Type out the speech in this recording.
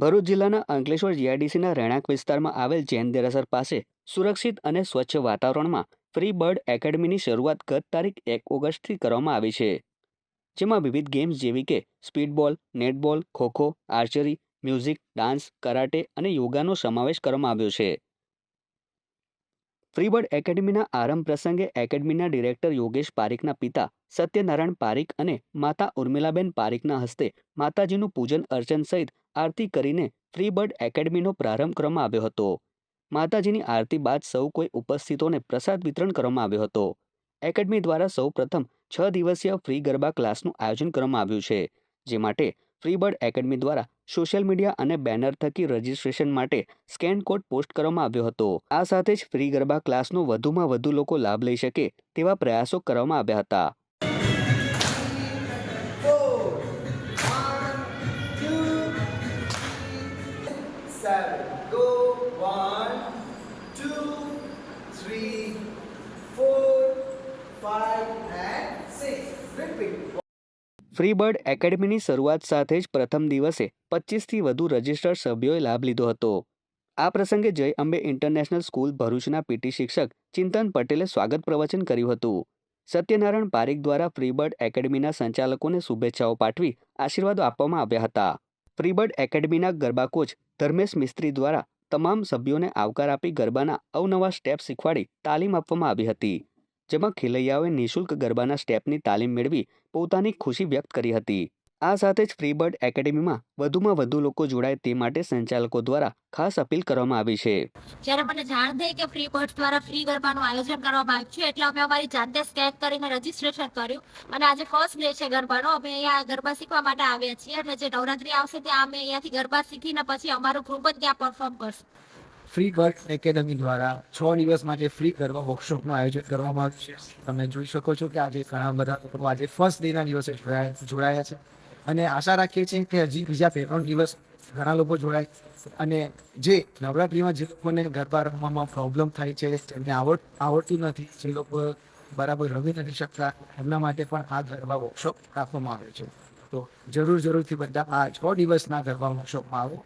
ભરૂચ જિલ્લાના અંકલેશ્વર જીઆઈડીસીના રહેણાંક વિસ્તારમાં આવેલ જૈન દેરાસર પાસે સુરક્ષિત અને સ્વચ્છ વાતાવરણમાં ફ્રી બર્ડ એકેડમીની શરૂઆત ગત તારીખ એક ઓગસ્ટથી કરવામાં આવી છે. જેમાં વિવિધ ગેમ્સ જેવી કે speedball, netball, kho kho, archery, music, dance, karate અને યોગાનો સમાવેશ કરવામાં આવ્યો છે. ફ્રીબર્ડ એકેડમીના આરંભ પ્રસંગે એકેડમીના ડિરેક્ટર યોગેશ પારીખના પિતા સત્યનારાયણ પારીખ અને માતા ઉર્મિલાબેન પારીખના હસ્તે માતાજીનું પૂજન અર્ચન સહિત આરતી કરીને ફ્રીબર્ડ એકેડમીનો પ્રારંભ કરવામાં આવ્યો હતો. માતાજીની આરતી બાદ સૌ કોઈ ઉપસ્થિતોને પ્રસાદ વિતરણ કરવામાં આવ્યો હતો. એકેડમી દ્વારા સૌ પ્રથમ છ દિવસીય ફ્રી ગરબા ક્લાસનું આયોજન કરવામાં આવ્યું છે, જે માટે ફ્રીબર્ડ એકેડમી દ્વારા સોશિયલ મીડિયા અને બેનર થકી રજિસ્ટ્રેશન માટે સ્કેન કોડ પોસ્ટ કરવામાં આવ્યો હતો. આ સાથે જ ફ્રી ગરબા ક્લાસનો વધુમાં વધુ લોકો લાભ લઈ શકે તેવા પ્રયાસો કરવામાં આવ્યા હતા. Seven. Go. One, two, three, four, five, and six. Repeat. Free bird એકેડમીની શરૂઆત સાથે જ પ્રથમ દિવસે પચીસથી વધુ રજિસ્ટર્ડ સભ્યોએ લાભ લીધો હતો આ પ્રસંગે જય અંબે ઇન્ટરનેશનલ સ્કૂલ ભરૂચના પીટી શિક્ષક ચિંતન પટેલે સ્વાગત પ્રવચન કર્યું હતું સત્યનારાયણ પારીખ દ્વારા ફ્રીબર્ડ એકેડમીના સંચાલકોને શુભેચ્છાઓ પાઠવી આશીર્વાદો આપવામાં આવ્યા હતા ફ્રીબર્ડ એકેડમીના ગરબા કોચ ધર્મેશ મિસ્ત્રી દ્વારા તમામ સભ્યોને આવકાર આપી ગરબાના અવનવા સ્ટેપ શીખવાડી તાલીમ આપવામાં આવી હતી, જેમાં ખેલૈયાઓએ નિઃશુલ્ક ગરબાના સ્ટેપની તાલીમ મેળવી પોતાની ખુશી વ્યક્ત કરી હતી. આ સાથે જ ફ્રીબર્ડ એકેડમીમાં વધુમાં વધુ લોકો જોડાય તે માટે સંચાલકો દ્વારા ખાસ અપીલ કરવામાં આવી છે. જ્યારે મને જાણ થઈ કે ફ્રી બર્ડ દ્વારા ફ્રી ગરબાનું આયોજન કરવામાં આવ્યું છે એટલે અમે અમારી જાતે સ્કેન કરીને રજીસ્ટ્રેશન કર્યું. અને આજે ફર્સ્ટ ડે છે ગરબાનો અમે અહીંયા ગરબા શીખવા માટે આવ્યા છીએ. અને જે નવરાત્રી આવશે ત્યાં અમે અહીંયાથી ગરબા શીખીને પછી અમારું ગ્રુપ જ ત્યાં પરફોર્મ કરશું. ફ્રી બર્ડ એકેડમી દ્વારા છ દિવસ માટે ફ્રી ગરબા વર્કશોપનું આયોજન કરવામાં આવ્યું છે. તમે જોઈ શકો છો કે આજે ઘણા બધા લોકો આજે ફર્સ્ટ ડેના દિવસે જોડાયા જોડાયા છે. અને આશા રાખીએ છીએ કે હજી બીજા બે ત્રણ દિવસ ઘણા લોકો જોડાય. અને જે નવરાત્રિમાં જે લોકોને ગરબા રમવામાં પ્રોબ્લેમ થાય છે જેમને આવડ, આવડતું નથી, જે લોકો બરાબર રમી નથી શકતા, એમના માટે પણ આ ગરબા વર્કશોપ રાખવામાં આવે છે. તો જરૂર જરૂરથી બધા આ છ દિવસના ગરબા વર્કશોપમાં આવો.